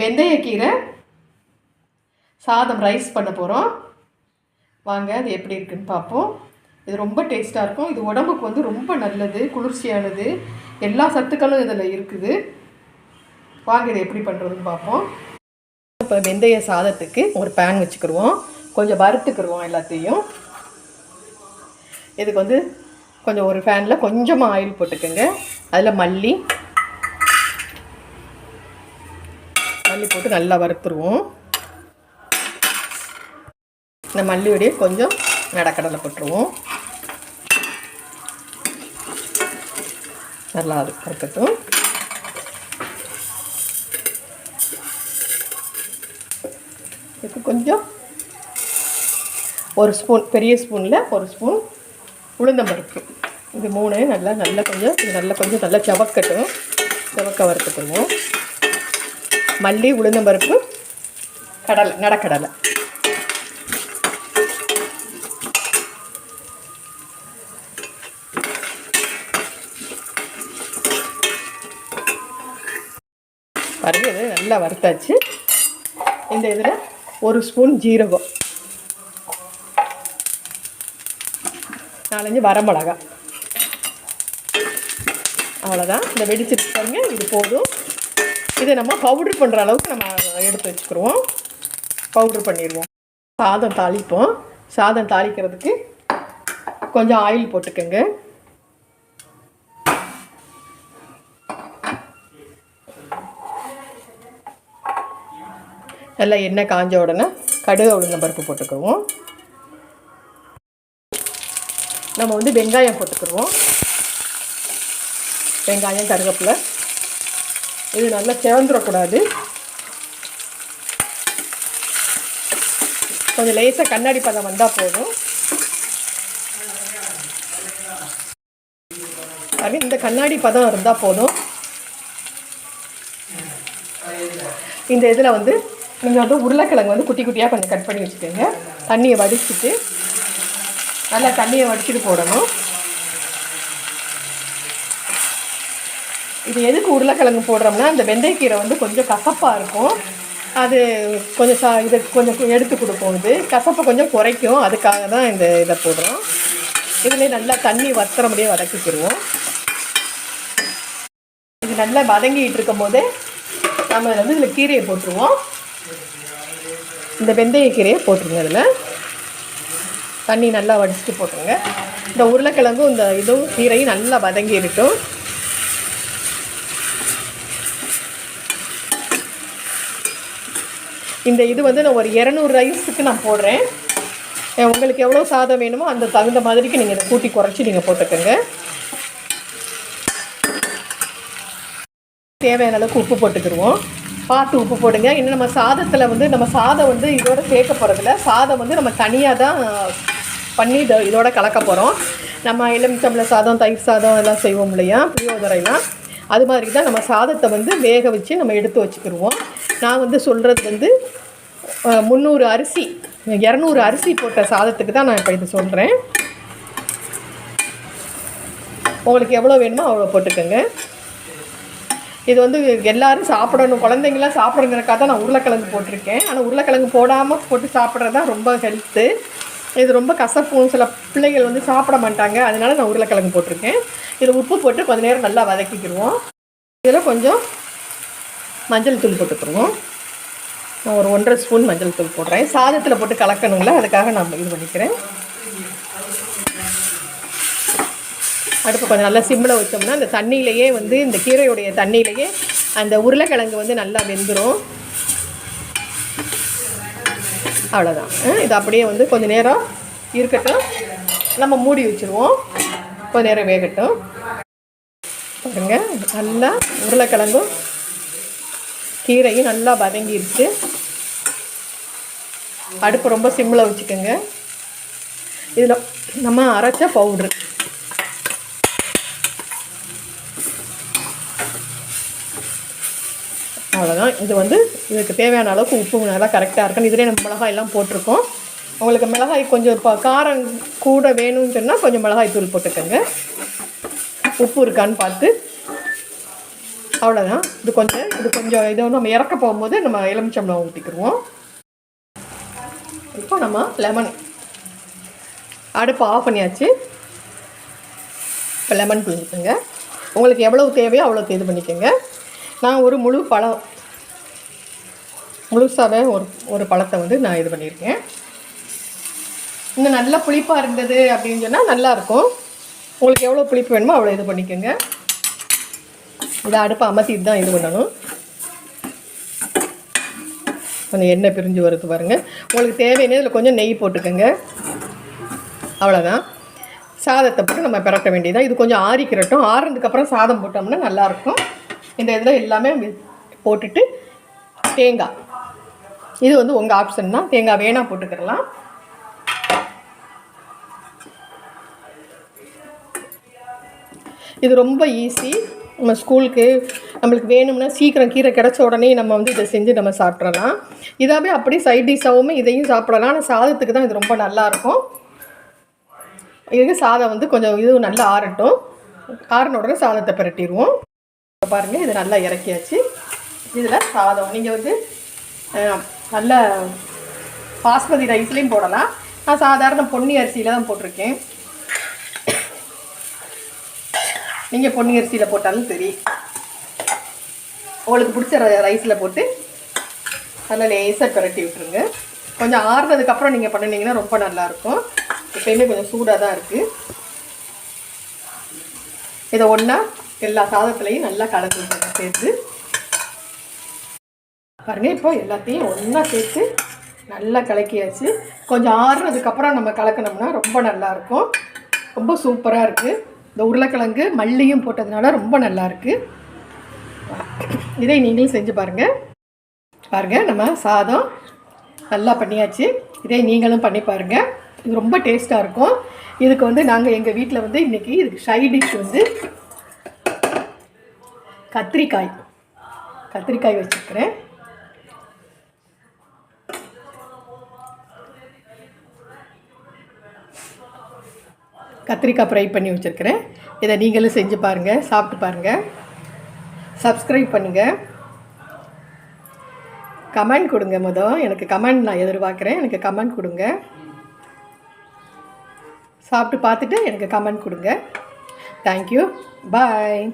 வெந்தயக்கீரை சாதம் ரைஸ் பண்ண போகிறோம் வாங்க அது எப்படி இருக்குன்னு பார்ப்போம். இது ரொம்ப டேஸ்ட்டாக இருக்கும். இது உடம்புக்கு வந்து ரொம்ப நல்லது குளிர்ச்சியானது. எல்லா சத்துக்களும் இதில் இருக்குது. வாங்க இதை எப்படி பண்ணுறதுன்னு பார்ப்போம். இப்போ வெந்தய சாதத்துக்கு ஒரு பேன் வச்சுக்கிடுவோம் கொஞ்சம் வறுத்துக்கிடுவோம் எல்லாத்தையும். இதுக்கு வந்து கொஞ்சம் ஒரு ஃபேனில் கொஞ்சமாக ஆயில் போட்டுக்கோங்க. அதில் மல்லி மல்லி போட்டு நல்லா வறுத்துருவோம். இந்த மல்லியோடைய கொஞ்சம் நடக்கடலை போட்டுருவோம். நல்லா அது வறுக்கட்டும். இதுக்கு கொஞ்சம் ஒரு ஸ்பூன் பெரிய ஸ்பூனில் ஒரு ஸ்பூன் உளுந்தம்பருப்பு. இது மூணு நல்லா நல்லா கொஞ்சம் நல்லா கொஞ்சம் நல்லா செவக்கட்டும். செவக்க வறுத்துக்கணும். மல்லி உளுந்தம்பருப்பு கடலை நடக்கடலை பாருங்க நல்லா வறுத்தாச்சு. இந்த இதில் ஒரு ஸ்பூன் ஜீரகம். நாலஞ்சு வரமிளகா. அவ்வளோதான் இந்த வெடிச்சிட்டு பாருங்க இது போதும். இதை நம்ம பவுட்ரு பண்ணுற அளவுக்கு நம்ம எடுத்து வச்சுக்கிடுவோம் பவுட்ரு பண்ணிடுவோம் சாதம் தாளிப்போம். சாதம் தாளிக்கிறதுக்கு கொஞ்சம் ஆயில் போட்டுக்கோங்க. நல்லா எண்ணெய் காஞ்ச உடனே கடுகு உளுந்தம் பருப்பு போட்டுக்குவோம் நம்ம வந்து வெங்காயம் போட்டுக்கிடுவோம் வெங்காயம் கருவேப்பிலை. இது நல்லா செவந்துடக்கூடாது கொஞ்சம் லேசாக கண்ணாடி பதம் வந்தால் போதும். அப்படி இந்த கண்ணாடி பதம் இருந்தால் போதும். இந்த இதில் வந்து நீங்கள் வந்து உருளைக்கிழங்கு வந்து குட்டி குட்டியாக கொஞ்சம் கட் பண்ணி வச்சுக்கோங்க. தண்ணியை வடிச்சிட்டு நல்லா தண்ணியை வடிச்சிட்டு போடணும். இது எதுக்கு உருளைக்கிழங்கு போடுறோம்னா அந்த வெந்தயக்கீரை வந்து கொஞ்சம் கசப்பாக இருக்கும். அது கொஞ்சம் சா இதை கொஞ்சம் எடுத்து கொடுக்கும் இது. கசப்பை கொஞ்சம் குறைக்கும். அதுக்காக தான் இந்த இதை போடுறோம். இதுலேயே நல்லா தண்ணி வத்துற முடியே வதக்கிக்கிடுவோம் இது நல்லா வதங்கிட்டு இருக்கும் போது நம்ம வந்து இதில் கீரையை போட்டுருவோம். இந்த வெந்தய கீரையை போட்டுருங்க இதில். தண்ணி நல்லா வடிச்சிட்டு போட்டுருங்க. இந்த உருளைக்கிழங்கும் இந்த இதுவும் கீரையும் நல்லா வதங்கி இந்த இது வந்து நான் ஒரு இரநூறு ரைஸுக்கு நான் போடுறேன். உங்களுக்கு எவ்வளோ சாதம் வேணுமோ அந்த தகுந்த மாதிரிக்கு நீங்கள் இதை கூட்டி குறைச்சி நீங்கள் போட்டுக்கோங்க. தேவையான அளவுக்கு உப்பு போட்டுக்கிடுவோம் பார்த்து உப்பு போடுங்க. இன்னும் நம்ம சாதத்தில் வந்து நம்ம சாதம் வந்து இதோட சேர்க்க போகிறதில்ல சாதம் வந்து நம்ம தனியாக தான் பண்ணி இதோட கலக்க போகிறோம் நம்ம எலுமிச்சம்பளை சாதம் தயிர் சாதம் எல்லாம் செய்வோம் இல்லையா? புளியோதரைலாம். அது மாதிரி தான் நம்ம சாதத்தை வந்து வேக வச்சு நம்ம எடுத்து வச்சுக்கிடுவோம் நான் வந்து சொல்கிறது வந்து முந்நூறு அரிசி இரநூறு அரிசி போட்ட சாதத்துக்கு தான் நான் இப்போ இது சொல்கிறேன் உங்களுக்கு எவ்வளோ வேணுமோ அவ்வளோ போட்டுக்கோங்க. இது வந்து எல்லாரும் சாப்பிடணும் குழந்தைங்களாம் சாப்பிடுங்கிறக்காக தான் நான் உருளைக்கிழங்கு போட்டிருக்கேன். ஆனால் உருளைக்கிழங்கு போடாமல் போட்டு சாப்பிட்றது தான் ரொம்ப ஹெல்த்து இது ரொம்ப கசப்பும் சில பிள்ளைகள் வந்து சாப்பிட மாட்டாங்க. அதனால நான் உருளைக்கிழங்கு போட்டிருக்கேன். இதில் உப்பு போட்டு கொஞ்ச நேரம் நல்லா வதக்கிக்கிடுவோம். இதில் கொஞ்சம் மஞ்சள் தூள் போட்டுக்கிடுவோம் நான் ஒரு ஒன்றரை ஸ்பூன் மஞ்சள் தூள் போடுறேன். சாதத்தில் போட்டு கலக்கணுங்களா அதுக்காக நான் இது பண்ணிக்கிறேன். அடுப்பு கொஞ்சம் நல்லா சிம்மில் வச்சோம்னா அந்த தண்ணியிலையே வந்து இந்த கீரையுடைய தண்ணியிலையே அந்த உருளைக்கிழங்கு வந்து நல்லா வெந்துடும் அவ்வளோதான் இது அப்படியே வந்து கொஞ்ச நேரம் இருக்கட்டும். நம்ம மூடி வச்சுருவோம். கொஞ்ச நேரம் வேகட்டும். பாருங்க நல்லா உருளைக்கிழங்கும் கீரையும் நல்லா வதங்கிருச்சு. அடுப்பு ரொம்ப சிம்மில் வச்சுக்கோங்க. இதில் நம்ம அரைச்ச பவுட்ரு அவ்வளோதான் இது வந்து இதுக்கு தேவையான அளவுக்கு உப்பு நல்லா கரெக்டாக இருக்கணும். இதிலே நம்ம மிளகாய் எல்லாம் போட்டிருக்கோம். உங்களுக்கு மிளகாய் கொஞ்சம் இப்போ காரம் கூட வேணும்னு சொன்னால் கொஞ்சம் மிளகாய் தூள் போட்டுக்கோங்க. உப்பு இருக்கான்னு பார்த்து. அவ்வளோதான் இது கொஞ்சம் இது கொஞ்சம் இதை வந்து நம்ம இறக்க போகும்போது நம்ம எலுமிச்சம்பழம் ஊற்றிக்கிடுவோம் இப்போ நம்ம லெமன் அடுப்பு ஆஃப் பண்ணியாச்சு. இப்போ லெமன் புழிஞ்சுக்கோங்க உங்களுக்கு எவ்வளவு தேவையோ அவ்வளோக்கு இது பண்ணிக்கோங்க. நான் ஒரு முழு பழம் முழுசாகவே ஒரு ஒரு பழத்தை வந்து நான் இது பண்ணியிருக்கேன். இன்னும் நல்லா புளிப்பாக இருந்தது அப்படின்னு சொன்னால் நல்லாயிருக்கும் உங்களுக்கு எவ்வளோ புளிப்பு வேணுமோ அவ்வளோ இது பண்ணிக்கோங்க. இதை அடுப்பை அமர்த்திட்டு தான் இது பண்ணணும். கொஞ்சம் எண்ணெய் பிரிஞ்சு வருது பாருங்கள் உங்களுக்கு தேவையான இதில் கொஞ்சம் நெய் போட்டுக்கோங்க. அவ்வளோதான் சாதத்தை போட்டு நம்ம பிரட்ட வேண்டியதான் இது கொஞ்சம் ஆறிக்கிறட்டும் ஆறுனதுக்கப்புறம் சாதம் போட்டோம்னா நல்லாயிருக்கும் இந்த இதில் எல்லாமே போட்டுட்டு தேங்காய். இது வந்து உங்கள் ஆப்ஷன் தான். தேங்காய் வேணால் போட்டுக்கிறலாம் இது ரொம்ப ஈஸி நம்ம ஸ்கூலுக்கு நம்மளுக்கு வேணும்னா சீக்கிரம் கீரை கிடச்ச உடனே நம்ம வந்து இதை செஞ்சு நம்ம சாப்பிட்றலாம் இதாகவே அப்படியே சைட் டிஷ்ஷாகவும் இதையும் சாப்பிடலாம். ஆனால் சாதத்துக்கு தான் இது ரொம்ப நல்லாயிருக்கும் இதுக்கு சாதம் வந்து கொஞ்சம் இதுவும் நல்லா ஆறட்டும். ஆறின உடனே சாதத்தை பிரட்டிடுவோம். பாருங்கள் இது நல்லா இறக்கியாச்சு. இதில் சாதம். நீங்கள் வந்து நல்ல பாஸ்மதி ரைஸ்லேயும் போடலாம். நான் சாதாரண பொன்னி அரிசியில் தான் போட்டிருக்கேன். நீங்கள் பொன்னி அரிசியில் போட்டாலும் சரி. உங்களுக்கு பிடிச்ச ரைஸில் போட்டு நல்லா லேசாக பிரட்டி விட்டுருங்க. கொஞ்சம் ஆறுனதுக்கப்புறம் நீங்கள் பண்ணினீங்கன்னா ரொம்ப நல்லாயிருக்கும் எப்பயுமே கொஞ்சம் சூடாக தான் இருக்குது இதை ஒன்றா எல்லா சாதத்துலேயும் நல்லா கலந்து சேர்த்து. பாருங்கள் இப்போ எல்லாத்தையும் ஒன்றா சேர்த்து நல்லா கலக்கியாச்சு. கொஞ்சம் ஆறுனதுக்கப்புறம் நம்ம கலக்கினோம்னா ரொம்ப நல்லாயிருக்கும் ரொம்ப சூப்பராக இருக்குது இந்த உருளைக்கிழங்கு மல்லியும் போட்டதுனால ரொம்ப நல்லாயிருக்கு இதை நீங்களும் செஞ்சு பாருங்கள் பாருங்கள் நம்ம சாதம் நல்லா பண்ணியாச்சு. இதை நீங்களும் பண்ணி பாருங்கள் இது ரொம்ப டேஸ்ட்டாக இருக்கும். இதுக்கு வந்து நாங்கள் எங்கள் வீட்டில் வந்து இன்றைக்கி இதுக்கு ஷை டிஷ் வந்து கத்திரிக்காய். கத்திரிக்காய் வச்சுருக்கிறேன். கத்திரிக்காய் ஃப்ரை பண்ணி வச்சுருக்கிறேன். இதை நீங்களும் செஞ்சு பாருங்கள் சாப்பிட்டு பாருங்கள் சப்ஸ்கிரைப் பண்ணுங்கள் கமெண்ட் கொடுங்க மொதல் எனக்கு கமெண்ட் நான் எதிர்பார்க்குறேன். எனக்கு கமெண்ட் கொடுங்க. சாப்பிட்டு பார்த்துட்டு எனக்கு கமெண்ட் கொடுங்க. Thank you bye